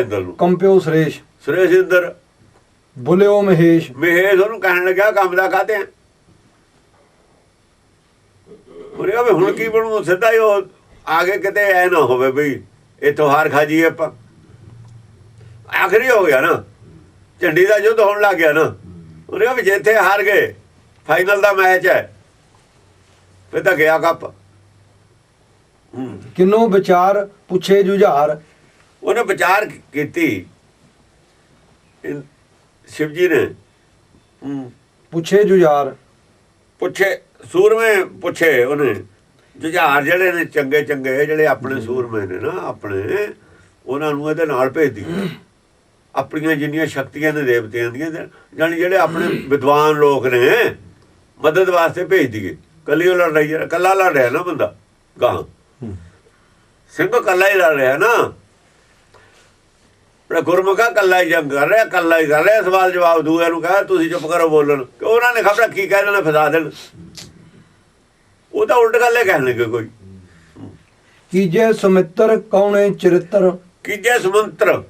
ਇੰਦਰ ਨੂੰ। ਕੰਪਿਓ ਸੁਰੇਸ਼। ਸੁਰੇਸ਼ ਇੰਦਰ ਬੁਲਿਓ ਮਹੇਸ਼। ਮਹੇਸ਼ ਉਹਨੂੰ ਕਹਿਣ ਲੱਗਾ ਕੰਮ ਦਾ ਕਾਤੇ ਆ? ਉਹਨੇ ਹੁਣ ਕੀ ਬਣੂ? ਸਿੱਧਾ ਹੀ ਉਹ ਆਗੇ ਕਿਤੇ ਐ ਨਾ ਹੋਵੇ ਬਈ ਇੱਥੋਂ ਹਾਰ ਖਾ ਜੀਏ ਆਪਾਂ। ਆਖਰੀ ਹੋ ਗਿਆ ਨਾ। ਝੰਡੀ ਦਾ ਯੁੱਧ ਹੋਣ ਲੱਗ ਗਿਆ ਨਾ। ਉਹਨੇ ਕਿਹਾ ਵੀ ਜੇ ਇੱਥੇ ਹਾਰ ਗਏ ਫਾਈਨਲ ਦਾ ਮੈਚ ਹੈ ਫਿਰ ਤਾਂ ਗਿਆ ਕੱਪ। ਕਿੰਨੋ ਵਿਚਾਰ ਪੁੱਛੇ ਜੁਝਾਰ। ਉਹਨੇ ਵਿਚਾਰ ਕੀਤੀ। ਸ਼ਿਵ ਜੀ ਨੇ ਪੁੱਛੇ ਜੁਝਾਰ। ਪੁੱਛੇ ਸੂਰਮੇ ਪੁੱਛੇ ਉਹਨੇ। ਜੁਝਾਰ ਜਿਹੜੇ ਨੇ ਚੰਗੇ ਚੰਗੇ ਜਿਹੜੇ ਆਪਣੇ ਸੂਰਮੇ ਨੇ ਨਾ ਆਪਣੇ ਉਹਨਾਂ ਨੂੰ ਇਹਦੇ ਨਾਲ ਭੇਜ ਦੀ ਆਪਣੀਆਂ ਜਿੰਨੀਆਂ ਸ਼ਕਤੀਆਂ ਨੇ ਦੇਵਤਿਆਂ ਦੀਆਂ ਜਾਣੀ ਜਿਹੜੇ ਆਪਣੇ ਵਿਦਵਾਨ ਲੋਕ ਨੇ ਮਦਦ ਵਾਸਤੇ ਭੇਜ ਦੀਏ ਕੱਲੀ ਉਹ ਲੜ ਰਹੀ ਹੈ ਕੱਲਾ ਲੜ ਰਿਹਾ ਨਾ ਬੰਦਾ ਗਾਂ ਸਿੰਘ ਕੱਲਾ ਹੀ ਲੜ ਰਿਹਾ ਨਾ। ਜਿਹੜਾ ਗੁਰਮੁਖਾ ਕੱਲਾ ਹੀ ਜੰਗ ਕਰ ਰਿਹਾ ਕੱਲਾ ਹੀ ਕਰ ਰਿਹਾ। ਸਵਾਲ ਜਵਾਬ ਦੂਏ ਨੂੰ ਕਹਾ ਤੁਸੀਂ ਚੁੱਪ ਕਰੋ ਬੋਲਣ। ਕਿ ਉਹਨਾਂ ਨੇ ਖਬਰ ਕੀ ਕਹਿ ਦੇਣਾ ਫਸਾ ਦੇਣ? ਉਹ ਤਾਂ ਉਲਟ ਗੱਲੇ ਕਹਿਣਗੇ ਕੋਈ। ਕੀਜੇ ਸੁਮਿੱਤਰ ਕੌਣੇ ਚਰਿੱਤਰ? ਕੀਜੇ ਸਮੰਤਰ?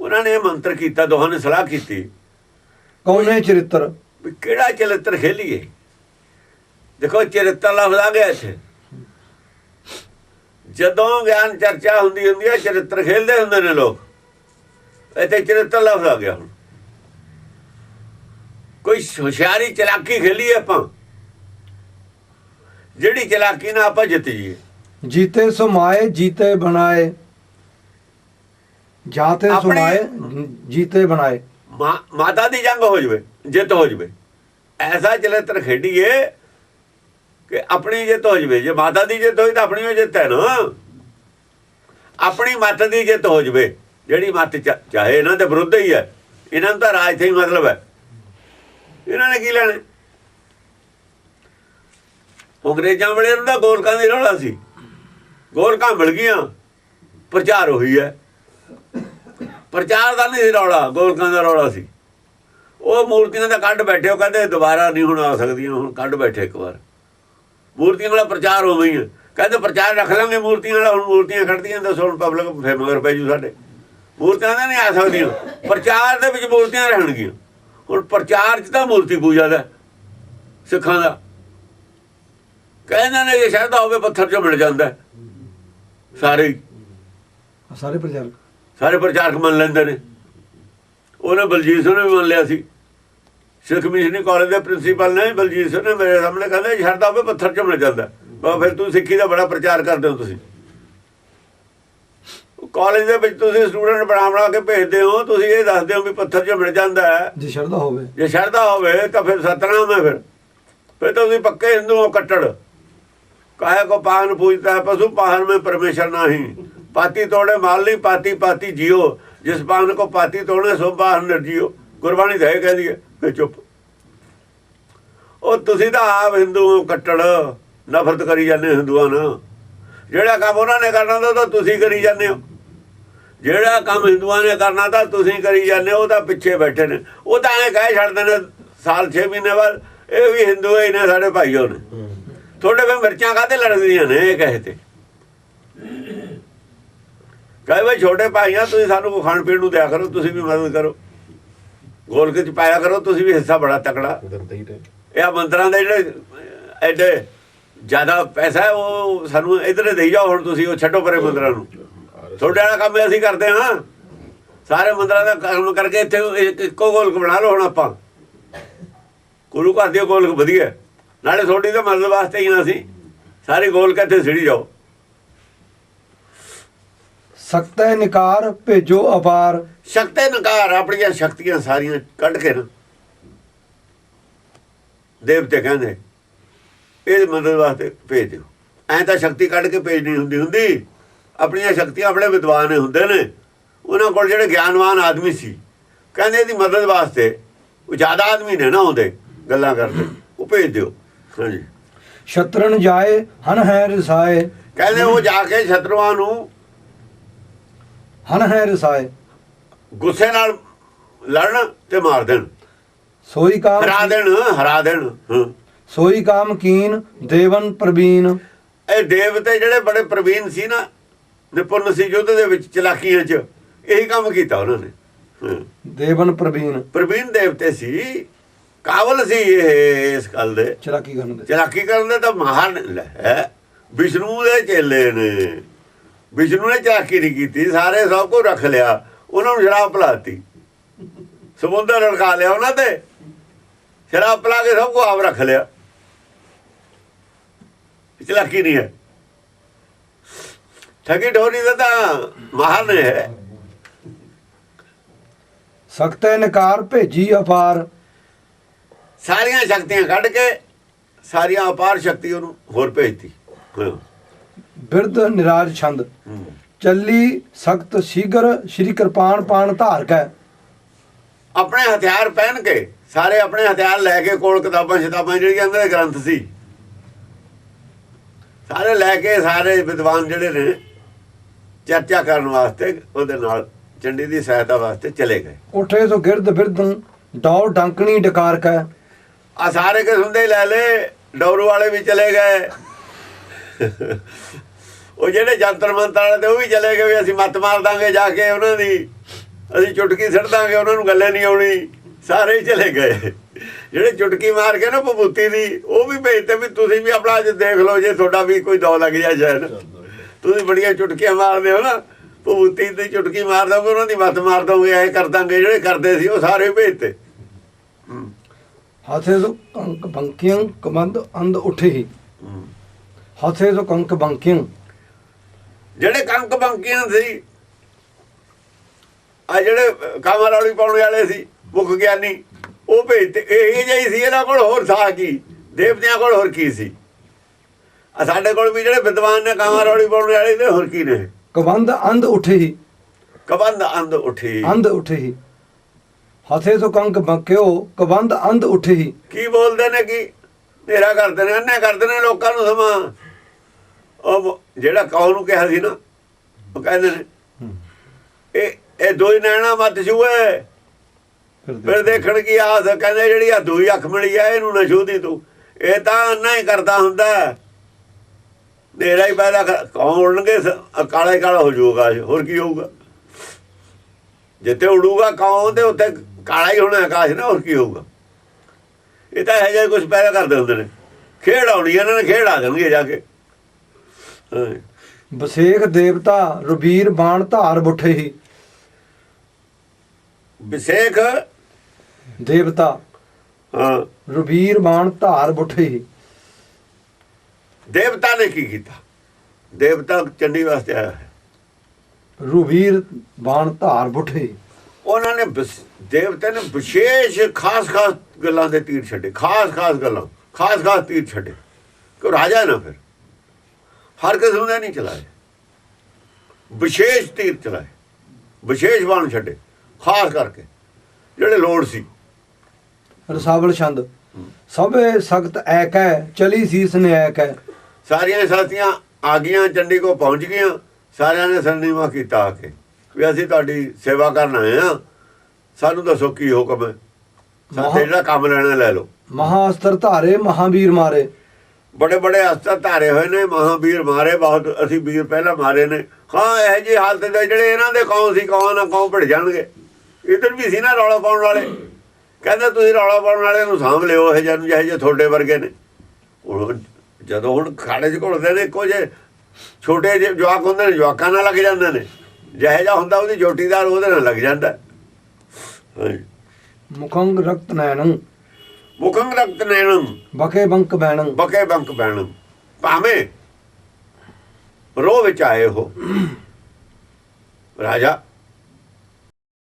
ਉਹਨਾਂ ਨੇ ਮੰਤਰ ਕੀਤਾ ਦੋਹਾਂ ਨੇ ਸਲਾਹ ਕੀਤੀ। ਕੌਣੇ ਚਰਿੱਤਰ? ਕਿਹੜਾ ਚਰਿੱਤਰ ਖੇਲੀਏ? ਦੇਖੋ ਚਰਿੱਤਰ ਲਫ਼ਜ਼ ਆ ਗਿਆ ਇੱਥੇ। ਜਦੋਂ ਗਿਆਨ ਚਰਚਾ ਹੁੰਦੀ ਹੁੰਦੀ ਹੈ ਚਰਿੱਤਰ ਖੇਲਦੇ ਹੁੰਦੇ ਨੇ ਲੋਕ। ਇੱਥੇ ਚਰਿੱਤਰ ਲਫ਼ਜ਼ ਆ ਗਿਆ ਹੁਣ। ਕੋਈ ਹੁਸ਼ਿਆਰੀ ਚਲਾਕੀ ਖੇਲੀਏ ਆਪਾਂ। ਜਿਹੜੀ ਚਲਾਕੀ ਨਾਲ ਆਪਾਂ ਜਿੱਤ ਜੀਏ ਜੀਤੇ ਸਮਾਏ ਜੀਤੇ ਬਣਾਏ। ਜਾਤੇ ਸਮਾਏ ਜੀਤੇ ਬਣਾਏ। ਮਾ- ਮਾਤਾ ਦੀ ਜੰਗ ਹੋ ਜਵੇ ਜਿੱਤ ਹੋ ਜਵੇ। ਐਸਾ ਚਰਿੱਤਰ ਖੇਡੀਏ ਕਿ ਆਪਣੀ ਜਿੱਤ ਹੋ ਜਵੇ, ਜੇ ਮਾਤਾ ਦੀ ਜਿੱਤ ਹੋਈ ਤਾਂ ਆਪਣੀ ਓ ਜਿੱਤ ਹੈ ਨਾ। ਆਪਣੀ ਮੱਤ ਦੀ ਜਿੱਤ ਹੋ ਜਵੇ, ਜਿਹੜੀ ਮੱਤ ਚ- ਚਾਹੇ ਇਹਨਾਂ ਦੇ ਵਿਰੁੱਧ ਹੀ ਹੈ, ਇਹਨਾਂ ਨੂੰ ਤਾਂ ਰਾਜ ਤੇ ਹੀ ਮਤਲਬ ਹੈ। ਇਹਨਾਂ ਨੇ ਕੀ ਲੈਣਾ? ਅੰਗਰੇਜ਼ਾਂ ਵੇਲੇ ਇਹਨਾਂ ਦਾ ਗੋਲਕਾਂ ਦੀ ਰੌਲਾ ਸੀ। ਗੋਲਕਾਂ ਮਿਲ ਗਈਆਂ, ਪ੍ਰਚਾਰ ਹੋਈ ਹੈ। ਪ੍ਰਚਾਰ ਦਾ ਨਹੀਂ ਸੀ ਰੌਲਾ, ਗੋਲਕਾਂ ਦਾ ਰੌਲਾ ਸੀ। ਉਹ ਮੂਰਤੀਆਂ ਦਾ ਕੱਢ ਬੈਠੇ, ਉਹ ਕਹਿੰਦੇ ਦੁਬਾਰਾ ਨਹੀਂ ਹੁਣ ਆ ਸਕਦੀਆਂ, ਹੁਣ ਕੱਢ ਬੈਠੇ ਇੱਕ ਵਾਰ। ਮੂਰਤੀਆਂ ਵਾਲਾ ਪ੍ਰਚਾਰ ਹੋ ਗਈ ਕਹਿੰਦੇ ਪ੍ਰਚਾਰ ਰੱਖ ਲਾਂਗੇ ਮੂਰਤੀਆਂ ਵਾਲਾ ਹੁਣ ਮੂਰਤੀਆਂ ਖੜਦੀਆਂ ਦੱਸੋ ਹੁਣ ਪਬਲਿਕ ਫੇ ਮਗਰ ਪੈ ਜੂ ਸਾਡੇ। ਮੂਰਤੀਆਂ ਤਾਂ ਨਹੀਂ ਆ ਸਕਦੀਆਂ। ਪ੍ਰਚਾਰ ਦੇ ਵਿੱਚ ਮੂਰਤੀਆਂ ਰਹਿਣਗੀਆਂ। ਹੁਣ ਪ੍ਰਚਾਰ 'ਚ ਤਾਂ ਮੂਰਤੀ ਪੂਜਾ ਦਾ ਸਿੱਖਾਂ ਦਾ। ਕਹਿੰਦੇ ਨੇ ਜੇ ਸ਼ਰਧਾ ਹੋਵੇ ਪੱਥਰ 'ਚੋਂ ਮਿਲ ਜਾਂਦਾ। ਸਾਰੇ ਸਾਰੇ ਪ੍ਰਚਾਰਕ? ਸਾਰੇ ਪ੍ਰਚਾਰਕ ਮੰਨ ਲੈਂਦੇ ਨੇ। ਉਹਨੇ ਬਲਜੀਤ ਸਿੰਘ ਨੇ ਵੀ ਮੰਨ ਲਿਆ ਸੀ। ਸਿੱਖ ਮਿਸ਼ਨਰੀ ਕਾਲਜ ਦੇ ਪ੍ਰਿੰਸੀਪਲ ਨੇ ਬਲਜੀਤ ਸਿੰਘ ਨੇ ਮੇਰੇ ਸਾਹਮਣੇ ਕਹਿੰਦੇ ਛੱਡਦਾ ਹੋਵੇ ਪੱਥਰ ਚਮੜ ਜਾਂਦਾ। ਬਾ ਫਿਰ ਤੂੰ ਸਿੱਖੀ ਦਾ ਬੜਾ ਪ੍ਰਚਾਰ ਕਰਦੇ ਹੋ ਤੁਸੀਂ। ਕਾਲਜ ਦੇ ਵਿੱਚ ਤੁਸੀਂ ਸਟੂਡੈਂਟ ਬਣਾ ਬਣਾ ਕੇ ਭੇਜਦੇ ਹੋ ਤੁਸੀਂ ਇਹ ਦੱਸਦੇ ਹੋ ਵੀ ਪੱਥਰ ਚਮੜ ਜਾਂਦਾ ਹੈ। ਜੇ ਛੱਡਦਾ ਹੋਵੇ। ਜੇ ਛੱਡਦਾ ਹੋਵੇ ਤਾਂ ਫਿਰ ਸਤਨਾ ਹੈ ਫਿਰ। ਫਿਰ ਤਾਂ ਤੁਸੀਂ ਪੱਕੇ ਹਿੰਦੂ ਹੋ ਕੱਟੜ। ਕਾਹੇ ਕੋ ਪਾਨ ਪੂਜਤਾ ਹੈ ਪਸ਼ੂ ਪਾਹਨ ਮੇ ਪਰਮੇਸ਼ਰ ਨਹੀਂ। ਪਾਤੀ ਤੋੜੇ ਮਾਲ ਨਹੀਂ ਪਾਤੀ ਪਾਤੀ ਜਿਓ। ਜਿਸ ਪਾਨ ਕੋ ਪਾਤੀ ਤੋੜੇ ਸੋ ਪਾਹਨ ਜੀਓ ਗੁਰਬਾਣੀ ਦੇ ਕਹਿੰਦੀ ਹੈ। ਕਿ ਚੁੱਪ। ਉਹ ਤੁਸੀਂ ਤਾਂ ਆਪ ਹਿੰਦੂ ਕੱਟੜ ਨਫ਼ਰਤ ਕਰੀ ਜਾਂਦੇ ਹਿੰਦੂਆਂ ਨਾਲ। ਜਿਹੜਾ ਕੰਮ ਉਹਨਾਂ ਨੇ ਕਰਨਾ ਤਾਂ ਤੁਸੀਂ ਕਰੀ ਜਾਂਦੇ ਹੋ। ਜਿਹੜਾ ਕੰਮ ਹਿੰਦੂਆਂ ਨੇ ਕਰਨਾ ਤਾਂ ਤੁਸੀਂ ਕਰੀ ਜਾਂਦੇ ਹੋ ਉਹ ਤਾਂ ਪਿੱਛੇ ਬੈਠੇ ਨੇ। ਉਹ ਤਾਂ ਐਂ ਕਹਿ ਛੱਡਦੇ ਨੇ ਸਾਲ 6 ਮਹੀਨੇ ਬਾਅਦ ਇਹ ਵੀ ਹਿੰਦੂ ਹੀ ਨੇ ਸਾਡੇ ਭਾਈਓ ਨੇ। ਤੁਹਾਡੇ ਵੇ ਮਿਰਚਾਂ ਕਾਹਤੇ ਲੜਦੀਆਂ ਨੇ ਇਹ ਕਹੇ ਤੇ। ਕਹੇ ਵੇ ਛੋਟੇ ਭਾਈਆਂ ਤੁਸੀਂ ਸਾਨੂੰ ਖਾਣ ਪੀਣ ਨੂੰ ਦਿਆ ਕਰੋ ਤੁਸੀਂ ਵੀ ਮਦਦ ਕਰੋ। ਗੋਲਕ ਚ ਪਾਇਆ ਕਰੋ ਤੁਸੀਂ ਵੀ ਹਿੱਸਾ ਬੜਾ ਤਕੜਾ। ਇਹ ਆ ਮੰਦਰਾਂ ਦੇ ਜਿਹੜੇ ਐਡੇ ਜ਼ਿਆਦਾ ਪੈਸਾ ਹੈ ਉਹ ਸਾਨੂੰ ਇਧਰੇ ਦੇਈ ਜਾਓ ਹੁਣ ਤੁਸੀਂ ਉਹ ਛੱਡੋ ਪਰੇ ਮੰਦਰਾਂ ਨੂੰ। ਤੁਹਾਡੇ ਵਾਲਾ ਕੰਮ ਅਸੀਂ ਕਰਦੇ ਹਾਂ। ਸਾਰੇ ਮੰਦਰਾਂ ਦਾ ਕੰਮ ਕਰਕੇ ਇੱਥੇ ਇੱਕ- ਗੋਲਕ ਬਣਾ ਲਓ ਹੁਣ ਆਪਾਂ। ਗੁਰੂ ਘਰ ਦੀ ਗੋਲਕ ਵਧੀਆ। ਨਾਲੇ ਤੁਹਾਡੀ ਤਾਂ ਮਦਦ ਵਾਸਤੇ ਹੀ ਨਾ ਸੀ ਸਾਰੇ ਗੋਲਕ ਇੱਥੇ ਸਿੜੀ ਜਾਓ। ਸਕਤੈ ਨਿਕਾਰ ਭੇਜੋ ਅਪਾਰ ਸ਼ਕਤੇ ਨਕਾਰ ਆਪਣੀਆਂ ਸ਼ਕਤੀਆਂ ਸਾਰੀਆਂ ਕੱਢ ਕੇ ਨਾ। ਦੇਵਤੇ ਕਹਿੰਦੇ ਇਹ ਮਦਦ ਵਾਸਤੇ ਭੇਜ ਦਿਓ ਐਂ ਤਾਂ ਸ਼ਕਤੀ ਕੱਢ ਕੇ ਭੇਜਣੀ ਹੁੰਦੀ ਹੁੰਦੀ। ਆਪਣੀਆਂ ਸ਼ਕਤੀਆਂ ਆਪਣੇ ਵਿਦਵਾਨ ਹੁੰਦੇ ਨੇ। ਉਹਨਾਂ ਕੋਲ ਜਿਹੜੇ ਗਿਆਨਵਾਨ ਆਦਮੀ ਸੀ ਕਹਿੰਦੇ ਇਹਦੀ ਮਦਦ ਵਾਸਤੇ ਉਹ ਜ਼ਿਆਦਾ ਆਦਮੀ ਨੇ ਨਾ ਹੁੰਦੇ ਗੱਲਾਂ ਕਰਦੇ ਉਹ ਭੇਜ ਦਿਓ ਹਾਂਜੀ। ਸ਼ਤਰਨ ਜਾਏ ਹਨ ਹੈ ਰਸਾਏ ਕਹਿੰਦੇ ਉਹ ਜਾ ਕੇ ਸ਼ਤਰੂਆਂ ਨੂੰ ਹਨ ਹੈ ਰਸਾਏ। ਗੁੱਸੇ ਨਾਲ ਲੜਨ ਤੇ ਮਾਰ ਦੇਣ। ਸੋਈ ਕਾਮ ਹਰਾ ਦੇਣ ਹਰਾ ਦੇਣ ਸੋਈ ਕਾਮ ਕੀਨ ਦੇਵਨ ਪ੍ਰਵੀਨ। ਇਹ ਦੇਵਤੇ ਜਿਹੜੇ ਬੜੇ ਪ੍ਰਵੀਨ ਸੀ ਨਾ ਨਿਪੁੰਨ ਸੀ ਯੁੱਧ ਦੇ ਵਿੱਚ ਚਲਾਕੀਆਂ 'ਚ ਇਹੀ ਕੰਮ ਕੀਤਾ ਉਹਨਾਂ ਨੇ। ਦੇਵਨ ਪ੍ਰਵੀਨ। ਪ੍ਰਵੀਨ ਦੇਵਤੇ ਸੀ ਕਾਬਲ ਸੀ ਇਹ ਇਸ ਗੱਲ ਦੇ। ਚਲਾਕੀ ਕਰਨ ਦੇ। ਚਲਾਕੀ ਕਰਨ ਦੇ ਤਾਂ ਮਹਾਨ ਹੈ ਵਿਸ਼ਨੂੰ ਦੇ ਚੇਲੇ ਨੇ। ਵਿਸ਼ਨੂੰ ਨੇ ਚਲਾਕੀ ਨਹੀਂ ਕੀਤੀ ਸਾਰੇ ਸਭ ਕੁਝ ਰੱਖ ਲਿਆ ਉਹਨਾਂ ਨੂੰ ਸ਼ਰਾਬ ਪਿਲਾਤੀ। ਸਮੁੰਦਰ ਰੜਕਾ ਲਿਆ ਉਹਨਾਂ ਤੇ ਸ਼ਰਾਬ ਪਿਲਾ ਕੇ ਸਭ ਕੁਝ ਆਪ ਰੱਖ ਲਿਆ। ਚਲਾਕੀ ਨਹੀਂ ਹੈ। ਠਗੀ ਢੋਰੀ ਦਾ ਤਾਂ ਮਹਾਨ ਹੈ। ਸਖਤੈ ਨਕਾਰ ਭੇਜੀ ਅਪਾਰ। ਸਾਰੀਆਂ ਸ਼ਕਤੀਆਂ ਕੱਢ ਕੇ ਸਾਰੀਆਂ ਅਪਾਰ ਸ਼ਕਤੀ ਉਹਨੂੰ ਹੋਰ ਭੇਜਤੀ। ਬਿਰਧ ਨਿਰਾਜ ਛੰਦ। ਚੱਲੀ ਸਖਤ ਸੀਗਰ ਸ਼੍ਰੀ ਕਿਰਪਾਨ ਪਾਣ ਧਾਰ ਕੈ ਆਪਣੇ ਹਥਿਆਰ ਪਹਿਨ ਕੇ ਸਾਰੇ ਆਪਣੇ ਹਥਿਆਰ ਲੈ ਕੇ ਕੋਲ ਕਿਤਾਬਾਂ ਸ਼ਤਾਬਾਂ ਜਿਹੜੀਆਂ ਅੰਦਰ ਗ੍ਰੰਥ ਸੀ। ਸਾਰੇ ਲੈ ਕੇ ਸਾਰੇ ਵਿਦਵਾਨ ਜਿਹੜੇ ਨੇ ਚਰਚਾ ਕਰਨ ਵਾਸਤੇ ਉਹਦੇ ਨਾਲ ਚੰਡੀ ਦੀ ਸਹਾਇਤਾ ਵਾਸਤੇ ਚਲੇ ਗਏ। ਉਠੇ ਸੋ ਗਿਰਦ ਬਿਰਦ ਡੌ ਡੰਕਣੀ ਡਕਾਰ ਕੈ ਆ ਸਾਰੇ ਕਿਸਮ ਦੇ ਲੈ ਲੈ ਡੌਰੂ ਵਾਲੇ ਵੀ ਚਲੇ ਗਏ। ਉਹ ਜਿਹੜੇ ਜੰਤਰ ਮੰਤਰ ਵਾਲੇ ਤੇ ਉਹ ਵੀ ਚਲੇ ਗਏ ਵੀ ਅਸੀਂ ਮੱਤ ਮਾਰ ਦਾਂਗੇ ਜਾ ਕੇ ਉਹਨਾਂ ਦੀ। ਅਸੀਂ ਚੁਟਕੀ ਸਿੱਟ ਦਾਂਗੇ ਉਹਨਾਂ ਨੂੰ ਗੱਲੇ ਨਹੀਂ ਆਉਣੀ। ਸਾਰੇ ਹੀ ਚਲੇ ਗਏ। ਜਿਹੜੇ ਚੁਟਕੀ ਮਾਰ ਕੇ ਨਾ ਭਬੂਤੀ ਦੀ ਉਹ ਵੀ ਭੇਜਤੇ ਵੀ ਤੁਸੀਂ ਵੀ ਆਪਣਾ ਅੱਜ ਦੇਖ ਲਓ ਜੇ ਤੁਹਾਡਾ ਵੀ ਕੋਈ ਦੌ ਲੱਗ ਜਾ ਸ਼ਾਇਦ। ਤੁਸੀਂ ਬੜੀਆਂ ਚੁਟਕੀਆਂ ਮਾਰਦੇ ਹੋ ਨਾ ਭਬੂਤੀ ਦੀ ਚੁਟਕੀ ਮਾਰ ਦੋਗੇ ਉਹਨਾਂ ਦੀ ਮੱਤ ਮਾਰ ਦੋਗੇ ਐ ਕਰ ਦਾਂਗੇ ਜਿਹੜੇ ਕਰਦੇ ਸੀ ਉਹ ਸਾਰੇ ਭੇਜਤੇ ਹਾਥੇ ਸੋ ਕੰਕ ਬੰਕਿਆਂ ਕਮੰਦ ਅੰਧ ਉਠੇ ਹੀ। ਹਾਥੇ ਸੋ ਕੰਕ ਬੰਕਿਆਂ ਜਿਹੜੇ ਕੰਕ ਬੰਕੀਆਂ ਸੀ ਆ ਜਿਹੜੇ ਕਾਮਰ ਵਾਲੀ ਪਾਉਣ ਵਾਲੇ ਸੀ ਮੁੱਖ ਗਿਆਨੀ ਉਹ ਭੇਜਤੇ ਇਹ ਜਿਹੀ ਸੀ ਇਹਨਾਂ ਕੋਲ ਹੋਰ ਥਾ ਕੀ ਦੇਵਤਿਆਂ ਕੋਲ ਹੋਰ ਕੀ ਸੀ? ਆ ਸਾਡੇ ਕੋਲ ਵੀ ਜਿਹੜੇ ਵਿਦਵਾਨ ਨੇ ਕਾਮਰ ਵਾਲੀ ਪਾਉਣ ਵਾਲੇ ਨੇ ਹੋਰ ਕੀ ਨੇ? ਕਬੰਦ ਅੰਧ ਉਠੇ ਹੀ। ਕਬੰਦ ਅੰਧ ਉਠੀ ਅੰਧ ਉਠੇ ਹੀ। ਹਾਥੇ ਸੋ ਕੰਕ ਬੰਕਿਓ ਕਬੰਦ ਅੰਧ ਉਠੇ ਕੀ ਬੋਲਦੇ ਨੇ ਕੀ? ਤੇਰਾ ਕਰਦੇ ਨੇ ਅੰਨੇ ਕਰਦੇ ਨੇ ਲੋਕਾਂ ਨੂੰ ਸਮਾਂ। ਉਹ ਜਿਹੜਾ ਕੌਣ ਨੂੰ ਕਿਹਾ ਸੀ ਨਾ ਉਹ ਕਹਿੰਦੇ ਨੇ ਇਹ ਇਹ ਦੋਈ ਨੈਣਾ ਮਤ ਛੂਏ ਫਿਰ ਦੇਖਣ ਕੀ ਆਸ ਕਹਿੰਦੇ ਜਿਹੜੀ ਆ ਦੂਈ ਅੱਖ ਮਿਲੀ ਆ ਇਹਨੂੰ ਨਾ ਛੂਦੀ ਤੂੰ। ਇਹ ਤਾਂ ਅੰਨਾ ਹੀ ਕਰਦਾ ਹੁੰਦਾ। ਨੇਰਾ ਹੀ ਪੈਦਾ ਕੌਣ ਉੜਨਗੇ ਕਾਲਾ ਹੀ ਕਾਲਾ ਹੋ ਜਾਊਗਾ ਹੋਰ ਕੀ ਹੋਊਗਾ। ਜਿੱਥੇ ਉੜੂਗਾ ਕੌਣ ਤੇ ਉੱਥੇ ਕਾਲਾ ਹੀ ਹੋਣਾ ਆਕਾਸ਼ ਨਾ ਹੋਰ ਕੀ ਹੋਊਗਾ। ਇਹ ਤਾਂ ਇਹ ਜਿਹਾ ਕੁਝ ਪੈਦਾ ਕਰਦੇ ਹੁੰਦੇ ਨੇ। ਖੇਡ ਆਉਣੀ ਇਹਨਾਂ ਨੇ ਖੇਡ ਆ ਜਾਣਗੇ ਜਾ ਕੇ। ਹਾਂ ਬਸੇਖ ਦੇਵਤਾ ਰਬੀਰ ਬਾਣ ਧਾਰ ਬੁੱਠੇ ਹੀ। ਵਿਸੇਖ? ਦੇਵਤਾ। ਹਾਂ। ਰਬੀਰ ਬਾਣ ਧਾਰ ਬੁੱਠੇ ਹੀ। ਦੇਵਤਾ ਨੇ ਕੀ ਕੀਤਾ? ਦੇਵਤਾ ਚੰਡੀ ਵਾਸਤੇ ਆਇਆ ਹੈ। ਰੁਬੀਰ ਬਾਣ ਧਾਰ ਬੁੱਠੇ ਉਹਨਾਂ ਨੇ ਦੇਵਤੇ ਨੇ ਵਿਸ਼ੇਸ਼ ਖਾਸ ਖਾਸ ਗੱਲਾਂ ਦੇ ਤੀਰ ਛੱਡੇ। ਖਾਸ ਖਾਸ ਗੱਲਾਂ। ਖਾਸ ਖਾਸ ਤੀਰ ਛੱਡੇ। ਕਿ ਰਾਜਾ ਨਾ ਫਿਰ। ਹਰ ਕਿਸਮ ਦੇ ਨਹੀਂ ਚਲਾਏ। ਵਿਸ਼ੇਸ਼ ਤੀਰ ਚਲਾਏ। ਵਿਸ਼ੇਸ਼ ਬਾਣ ਛੱਡੇ ਖਾਸ ਕਰਕੇ ਜਿਹੜੇ ਲੋੜ ਸੀ। ਰਸਾਵਲ ਛੰਦ। ਸਭੇ ਸਖਤ ਐਕੈ ਚਲੀ ਸੀਸ ਨੇ ਐਕੈ ਸਾਰੀਆਂ ਸਾਥੀਆਂ ਆ ਗਈਆਂ ਚੰਡੀ ਕੋ ਪਹੁੰਚ ਗਈਆਂ ਸਾਰਿਆਂ ਨੇ ਸੰਨੀਵਾ ਕੀਤਾ ਆ ਕੇ ਵੀ ਅਸੀਂ ਤੁਹਾਡੀ ਸੇਵਾ ਕਰਨ ਆਏ ਆ ਸਾਨੂੰ ਦੱਸੋ ਕੀ ਹੁਕਮ ਹੈ। ਸਾਡੇ ਮਹਾਂ- ਜਿਹੜਾ ਕੰਮ ਲੈਣਾ ਲੈ ਲਓ। ਮਹਾਅਸਤਰ ਧਾਰੇ ਮਹਾਵੀਰ ਮਾਰੇ। ਬੜੇ ਬੜੇ ਅਸਤਰ ਧਾਰੇ ਹੋਏ ਨੇ, ਮਹਾਵੀਰ ਮਾਰੇ ਬਹੁਤ, ਅਸੀਂ ਵੀਰ ਪਹਿਲਾਂ ਮਾਰੇ ਨੇ। ਹਾਂ, ਇਹ ਜੀ ਹਾਲਤ ਦੇ ਜਿਹੜੇ ਇਹਨਾਂ ਦੇ ਕੌਣ ਸੀ, ਕੌਣ ਨਾ ਕੌਣ ਭਿੜ ਜਾਣਗੇ? ਇਧਰ ਵੀ ਸੀ ਨਾ ਰੌਲਾ ਪਾਉਣ ਵਾਲੇ। ਕਹਿੰਦੇ ਤੁਸੀਂ ਰੌਲਾ ਪਾਉਣ ਵਾਲੇ ਨੂੰ ਸਾਂਭ ਲਿਓ, ਇਹ ਜਿਹਨੂੰ ਜਿਹੇ ਜਿਹੇ ਤੁਹਾਡੇ ਵਰਗੇ ਨੇ। ਹੁਣ ਜਦੋਂ ਹੁਣ ਖਾੜੇ 'ਚ ਘੁਲਦੇ ਨੇ, ਇੱਕੋ ਜੇ ਛੋਟੇ ਜਿਹੇ ਜਵਾਕ ਹੁੰਦੇ ਨੇ, ਜਵਾਕਾਂ ਨਾਲ ਲੱਗ ਜਾਂਦੇ ਨੇ। ਜਿਹੇ ਜਿਹਾ ਹੁੰਦਾ, ਉਹਦੀ ਜੋਟੀਦਾਰ ਉਹਦੇ ਨਾਲ ਲੱਗ ਜਾਂਦਾ। ਮੁਖੰਗ ਰਕਤ ਨੈਣੰ ਮੁਖੰ ਰਕਤ ਨੈਣੰ ਬਕੇ ਬੰਕ ਬੈਣੰ ਬਕੇ ਬੰਕ ਬੈਣ ਭਾਵੇਂ ਰੋ ਵਿੱਚ ਆਏ ਹੋ। ਰਾਜਾ